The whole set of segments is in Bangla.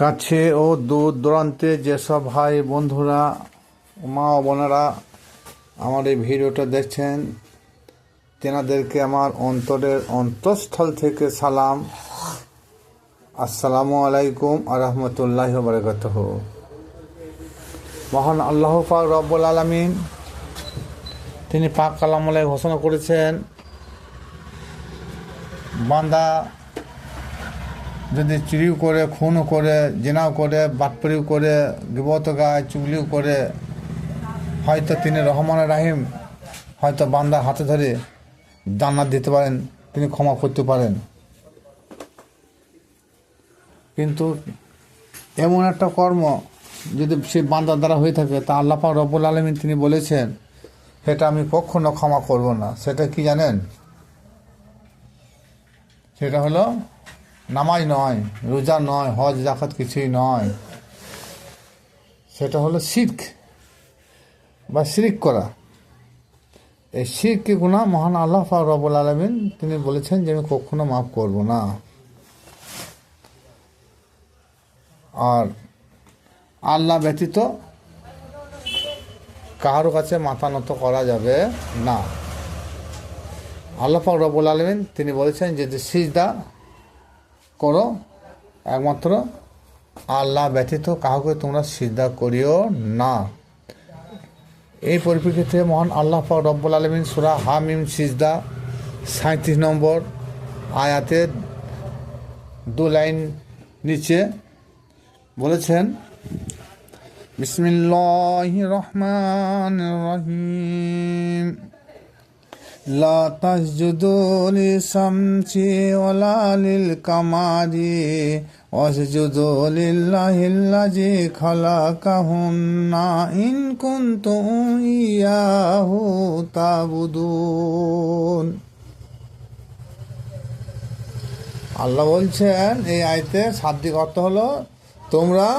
কাছে ও দূর দূরান্তে যেসব ভাই বন্ধুরা, মা ও বোনেরা আমার এই ভিডিওটা দেখছেন, তেনাদেরকে আমার অন্তরের অন্তঃস্থল থেকে সালাম। আসসালামু আলাইকুম আ রহমতুল্লাহ বরকত মহান আল্লাহ পাক রব্বুল আলমিন তিনি পাক কালামলায় ঘোষণা করেছেন, বান্দা যদি চুরিও করে, খুনও করে, জেনাও করে বাটপরিও করে, গিবত গায়, চুগলিও করে, হয়তো তিনি রহমান রাহিম, হয়তো বান্দা হাতে ধরে জান্নাত দিতে পারেন, তিনি ক্ষমা করতে পারেন। কিন্তু এমন একটা কর্ম যদি সে বান্দার দ্বারা হয়ে থাকে, তা আল্লাহ পাক রব্বুল আলমিন তিনি বলেছেন, সেটা আমি কখনো ক্ষমা করব না। সেটা কি জানেন? সেটা হলো নামাজ নয়, রোজা নয়, হজ জাকাত কিছুই নয়। সেটা হলো শির্ক বা শিরিক করা। এই শিরকে গুণা মহান আল্লাহ পাক রব্বুল আলমিন তিনি বলেছেন যে আমি কখনো মাফ করব না। আর আল্লাহ ব্যতীত কারও কাছে মাথা নত করা যাবে না। আল্লাহ পাক রব্বুল আলমিন তিনি বলেছেন যে সিজদা করো। একমাত্র আল্লাহ ব্যতীত কাউকে তোমরা সিজদা করিও না। এই পরিপ্রেক্ষিতে মহান আল্লাহ পাক রব্বুল আলমিন সুরা হামিম সিজদা সাঁত্রিশ নম্বর আয়াতের দু লাইন নিচে বলেছেন বিসমিল্লাহ রহমান রহিম। لا تسجدوا للشمس ولا للقمر واسجدوا لله الذي خلقهن إن كنتم إياه تعبدون আল্লাহ বলছেন এই আয়তে শাব্দিক অর্থ হলো তোমরা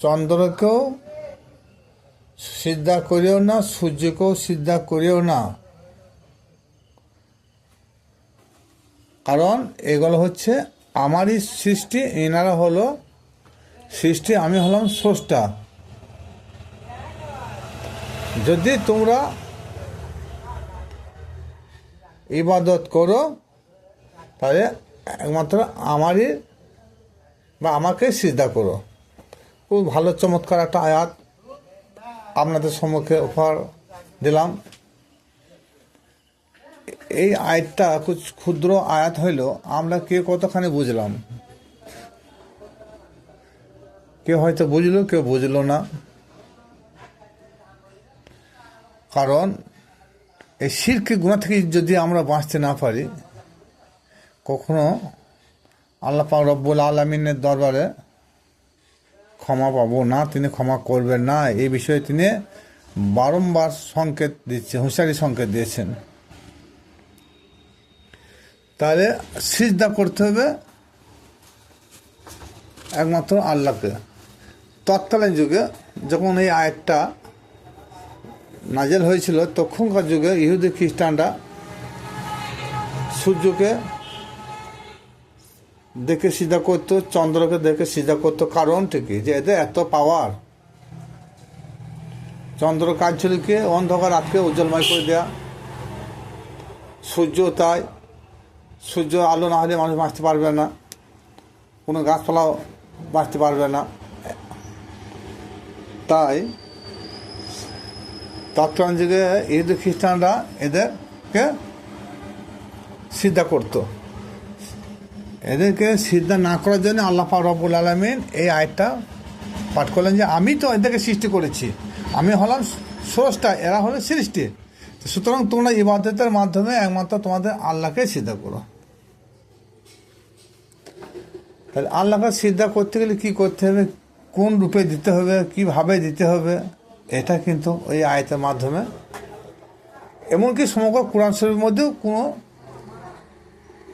চন্দ্রকেও সিদ্ধা করিও না সূর্যকেও সিদ্ধা করিও না কারণ এগুলো হচ্ছে আমারই সৃষ্টি, এনারা হলো সৃষ্টি, আমি হলাম স্রষ্টা। যদি তোমরা ইবাদত করো, তাহলে একমাত্র আমারই বা আমাকে সিদ্ধা করো। খুব ভালো চমৎকার একটা আয়াত আপনাদের সম্মুখে উপহার দিলাম। এই আয়াতটা ক্ষুদ্র আয়াত হইল, আমরা কে কতখানি বুঝলাম? কেউ হয়তো বুঝলো, কেউ বুঝলো না। কারণ এই শিরকে গুণা থেকে যদি আমরা বাঁচতে না পারি, কখনো আল্লাহ পাক রব্বুল আলমিনের দরবারে ক্ষমা পাবো না, তিনি ক্ষমা করবেন না। এই বিষয়ে তিনি বারংবার সংকেত দিচ্ছে হুঁশিয়ারি সংকেত দিয়েছেন। তাহলে সিজদা করতে হবে একমাত্র আল্লাহকে। তৎকালীন যুগে যখন এই আয়াতটা নাজেল হয়েছিল, তখনকার যুগে ইহুদি খ্রিস্টানরা সূর্যকে দেখে সিধা করতো, চন্দ্রকে দেখে সিধা করতো। কারণটা কি? যে এদের এত পাওয়ার চন্দ্র কাজ অন্ধকার রাতকে উজ্জ্বলময় করে দেয়া। সূর্য তাই সূর্য আলো না হলে মানুষ বাঁচতে পারবে না। কোনো গাছপালাও বাঁচতে পারবে না। তাই তৎকালীন যুগে ইহুদি খ্রিস্টানরা এদেরকে সিদ্ধা করতো। এদেরকে সিদ্ধা না করার জন্য আল্লাহ পাক রব্বুল আলমিন এই আয়টা পাঠ করলেন যে, আমি তো এদেরকে সৃষ্টি করেছি। আমি হলাম স্রষ্টা, এরা হলো সৃষ্টি। সুতরাং তোমরা ইবাদতের মাধ্যমে একমাত্র তোমাদের আল্লাহকে সিদ্ধা করো। তাহলে আল্লাহকে সিদ্ধা করতে গেলে কী করতে হবে? কোন রূপে দিতে হবে? কীভাবে দিতে হবে? এটা কিন্তু ওই আয়তের মাধ্যমে। এমনকি সমগ্র কোরআন শরীফের মধ্যেও কোনো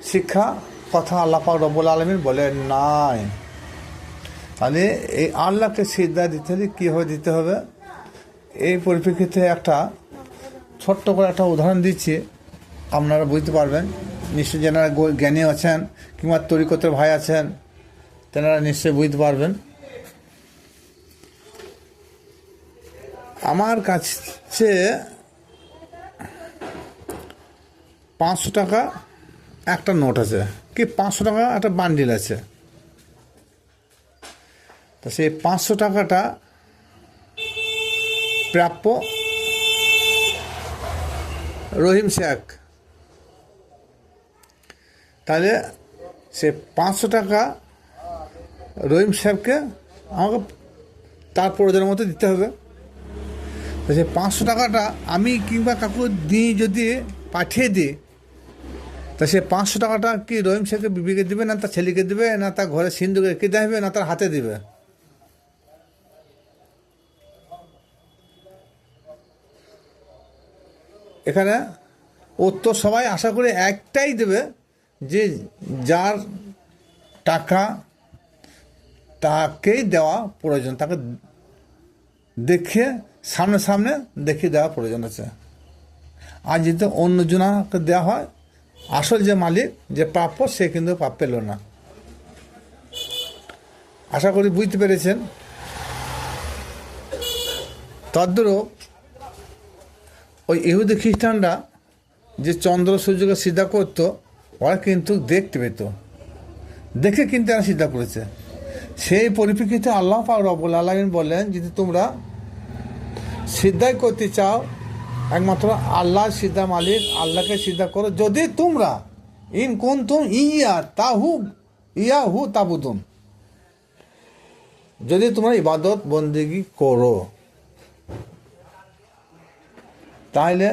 শিক্ষা কথা আল্লাহ পাক রব্বুল আলমিন বলে নাই। তাহলে এই আল্লাহকে সিদ্ধা দিতে হলে কীভাবে দিতে হবে? এই পরিপ্রেক্ষিতে একটা ছোট্ট করে একটা উদাহরণ দিচ্ছি। আপনারা বুঝতে পারবেন। নিশ্চয় যারা জ্ঞানী আছেন কিংবা তরিকতের ভাই আছেন তেনারা নিশ্চয়ই বুঝতে পারবেন। আমার কাছে পাঁচশো টাকা একটা নোট আছে। কি, পাঁচশো টাকা একটা বান্ডিল আছে। তা সেই পাঁচশো টাকাটা প্রাপ্য রহিম শেখ। তাহলে সে পাঁচশো টাকা রহিম সাহেবকে আমাকে তার প্রয়োজনের মতো দিতে হবে। সেই পাঁচশো টাকাটা আমি কিংবা কাকু দিই যদি পাঠিয়ে দিই, তা সে পাঁচশো টাকাটা কি রহিম সাহেবকে বিবিকে দেবে না তার ছেলেকে দেবে না তার ঘরে সিন্ধুকে রেখে দেবে না তার হাতে দেবে? এখানে উত্তর সবাই আশা করে একটাই দেবে যে যার টাকা তাকেই দেওয়া প্রয়োজন, তাকে দেখে সামনে সামনে দেখিয়ে দেওয়া প্রয়োজন আছে। আর যদি অন্যজনকে দেওয়া হয়, আসল যে মালিক, যে প্রাপ্য সে কিন্তু প্রাপ্য পেল না। আশা করি বুঝতে পেরেছেন। তদ্রূপ ওই ইহুদি খ্রিস্টানরা যে চন্দ্র, সূর্যকে সিদ্ধা করতো, ওরা কিন্তু দেখতে পেত। দেখে কিন্তু এরা সিদ্ধা করেছে। সেই পরিপ্রেক্ষিতে আল্লাহ রবুল আলমিন বললেন যদি তোমরা সিদ্ধাই করতে চাও, একমাত্র আল্লাহ সিদ্ধা মালিক, আল্লাহকে সিদ্ধা করো। যদি তোমরা ইন কোন তুম ইয়া তাহু, ইয়া হু তাবুতুম যদি তোমরা ইবাদত বন্দেগি করো, তাহলে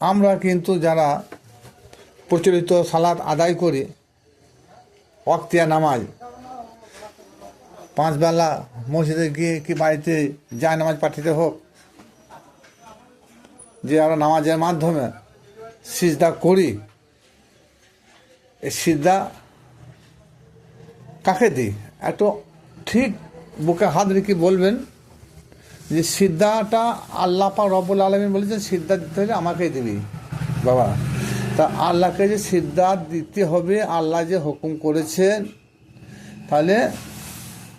আমরা কিন্তু যারা প্রচলিত সালাদ আদায় করি, অক্তিয়া নামাজ পাঁচবেলা মসজিদে গিয়ে কি বাড়িতে যায় নামাজ পাঠিয়ে হোক, যে আমরা নামাজের মাধ্যমে সিজদা করি, এই সিজদা কাকে দিই? একটু ঠিক বুকে হাত রেখে বলবেন যে সিদ্ধাটা আল্লাহ পা রব্বুল আলমিন বলেছেন সিদ্ধা দিতে হলে আমাকেই দিবি বাবা। তা আল্লাহকে যে সিদ্ধা দিতে হবে, আল্লাহ যে হুকুম করেছেন, তাহলে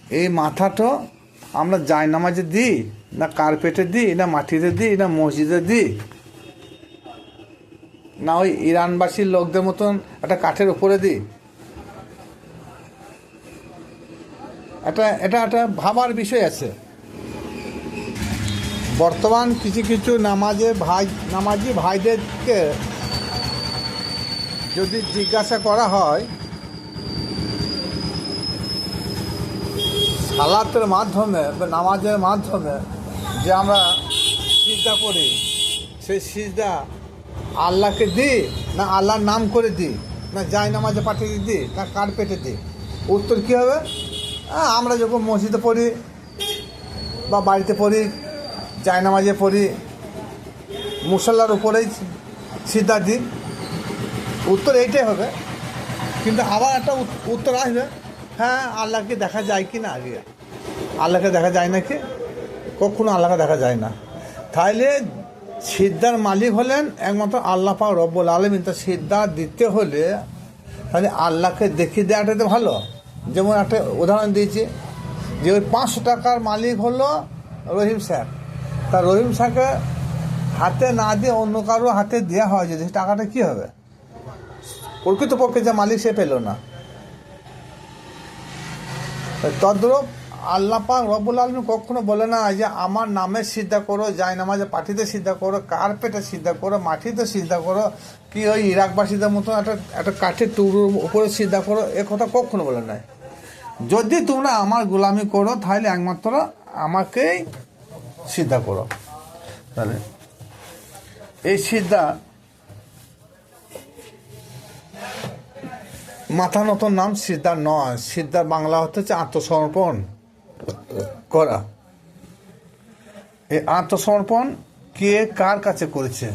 এই মাথাটা আমরা জায় নামাজে দিই, না কার্পেটে দিই, না মাটিতে দিই, না মসজিদে দিই। না ওই ইরানবাসীর লোকদের মতন একটা কাঠের উপরে দিই। এটা এটা একটা ভাবার বিষয় আছে। বর্তমান কিছু কিছু নামাজে ভাই, নামাজি ভাইদেরকে যদি জিজ্ঞাসা করা হয় সালাতের মাধ্যমে বা নামাজের মাধ্যমে যে আমরা সিজদা করি, সেই সিজদা আল্লাহকে দিই না আল্লাহর নাম করে দিই? না যাই নামাজে পাঠিয়ে দিই না কার্পেটে দিই? উত্তর কী হবে? আমরা যখন মসজিদে পড়ি বা বাড়িতে পড়ি, যাই নামাজে পড়ি, মুসল্লার উপরেই সিদ্ধা দিই। উত্তর এইটাই হবে। কিন্তু আবার একটা উত্তর আসবে হ্যাঁ আল্লাহকে দেখা যায় কি না আগে। আল্লাহকে দেখা যায় নাকি? কখনো আল্লাহকে দেখা যায় না। তাহলে সিদ্ধার মালিক হলেন একমাত্র আল্লাহ পাক রব্বুল আলমিন। তা সিদ্ধা দিতে হলে তাহলে আল্লাহকে দেখিয়ে দেওয়াটাই তো ভালো। যেমন একটা উদাহরণ দিয়েছি যে ওই পাঁচশো টাকার মালিক হলো রহিম স্যার। তা রহিম স্যারকে হাতে না দিয়ে অন্য কারও হাতে দেওয়া হয় যদি টাকাটা কী হবে? প্রকৃতপক্ষে যে মালিক সে পেল না। তদ্রূপ আল্লাহ পাক রব্বুল আলম কখনো বলে না যে আমার নামে সিদ্ধা করো যাই নামাজে পাঠিতে সিদ্ধা করো, কার্পেটে সিদ্ধা করো, মাটিতে সিদ্ধা করো, কি ওই ইরাকবাসীদের মতো একটা একটা কাঠের টুকরোর উপরে সিদ্ধা করো, এ কথা কখনো বলে নাই। যদি তোমরা আমার গোলামি করো, তাহলে একমাত্র আমাকেই সিদ্ধা করো। তাহলে এই সিদ্ধা মাথা নতুন নাম সিদ্ধা নয়। সিদ্ধার বাংলা হচ্ছে আত্মসমর্পণ। করা। এই আত্মসমর্পণ কে কার কাছে করেছে?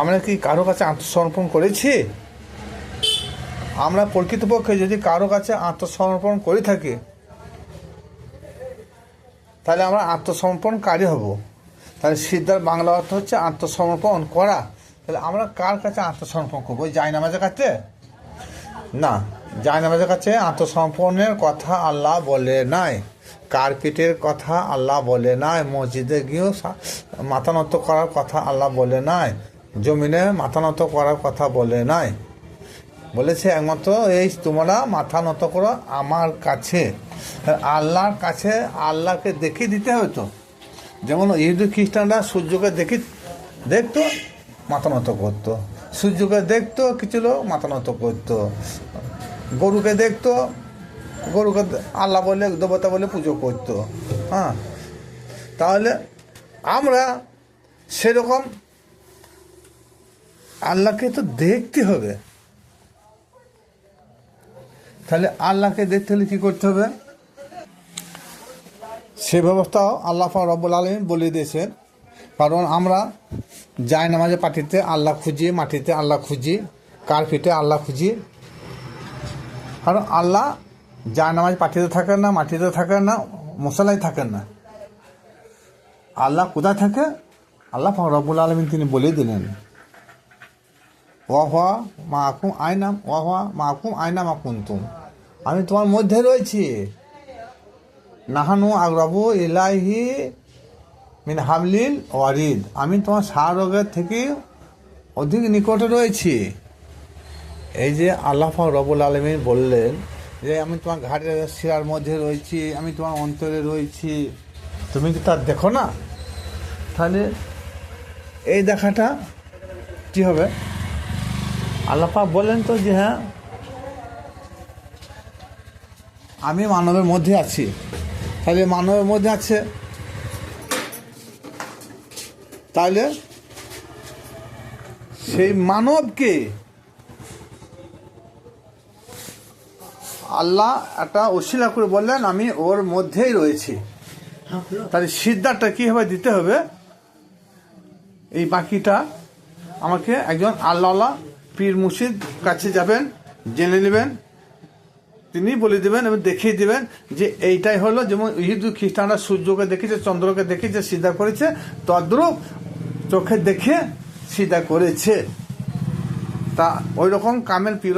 আমরা কি কারও কাছে আত্মসমর্পণ করেছি? আমরা প্রকৃতপক্ষে যদি কারও কাছে আত্মসমর্পণ করে থাকি, তাহলে আমরা আত্মসমর্পণকারী হব। তাহলে সিদ্ধার বাংলা অর্থ হচ্ছে আত্মসমর্পণ করা। তাহলে আমরা কার কাছে আত্মসমর্পণ করব? জায়নামাজের কাছে? না, জায়নামাজের কাছে আত্মসমর্পণের কথা আল্লাহ বলে নাই। কার্পেটের কথা আল্লাহ বলে নাই, মসজিদে গিয়েও মাথা নত করার কথা আল্লাহ বলে নাই, জমিনে মাথা নত করার কথা বলে নাই। বলেছে একমাত্র, এই তোমরা মাথা নত করো আমার কাছে। আল্লাহর কাছে আল্লাহকে দেখিয়ে দিতে হবে তো যেমন ইহুদু খ্রিস্টানরা সূর্যকে দেখি, দেখতো, মাথা নত করতো। সূর্যকে দেখতো, কিছু লোক মাথা নত করতো। গরুকে দেখতো গরুকে আল্লাহ বলে, দেবতা বলে পুজো করতো। হ্যাঁ? তাহলে আমরা সেরকম আল্লাহকে তো দেখতে হবে। তাহলে আল্লাহকে দেখতে হলে কী করতে হবে? সে ব্যবস্থাও আল্লাহ রব্বুল আলমিন বলে দিয়েছেন। কারণ আমরা যাই নামাজে পাঠিতে আল্লাহ খুঁজি, মাটিতে আল্লাহ খুঁজি কার্পেটে আল্লাহ খুঁজি। কারণ আল্লাহ যায় নামাজ পাঠিতে থাকেন না মাটিতে থাকেন না, মশালাই থাকেন না। আল্লাহ কোথায় থাকে? আল্লাহ পাক রব্বুল আলমিন তিনি বলে দিলেন ওয়াহা মা আকুম আয়নাম ওয়াহা মা আকুম আয়নাম আকুন্তুম আমি তোমার মধ্যে রয়েছি। নাহানু আগ্রাবু ইলাহি মিন হাবলিল ওয়ারিদ। আমি তোমার সারোগের থেকে অধিক নিকটে রয়েছি। এই যে আল্লাহ রবুল আলমিন বললেন যে আমি তোমার ঘাটের শিরার মধ্যে রয়েছি, আমি তোমার অন্তরে রয়েছি। তুমি কি তার দেখো না? তাহলে এই দেখাটা কি হবে? আল্লাহ বলেন তো যে হ্যাঁ আমি মানবের মধ্যে আছি। তাহলে মানবের মধ্যে আছে। তাহলে সেই মানবকে আল্লাহ একটা অশিলা করে বললেন, আমি ওর মধ্যেই রয়েছি। তাহলে সিদ্ধারটা কীভাবে দিতে হবে? এই বাকিটা আমাকে একজন আল্লাহ পীর মুর্শিদ কাছে যাবেন, জেনে নেবেন। তিনি বলে দেবেন এবং দেখিয়ে দেবেন যে এইটাই হলো যেমন হিন্দু খ্রিস্টানরা সূর্যকে দেখেছে, চন্দ্রকে দেখেছে, সিদ্ধা করেছে, তদ্রূপ চোখে দেখে সিদ্ধা করেছে। তা ওই রকম কামেল পীর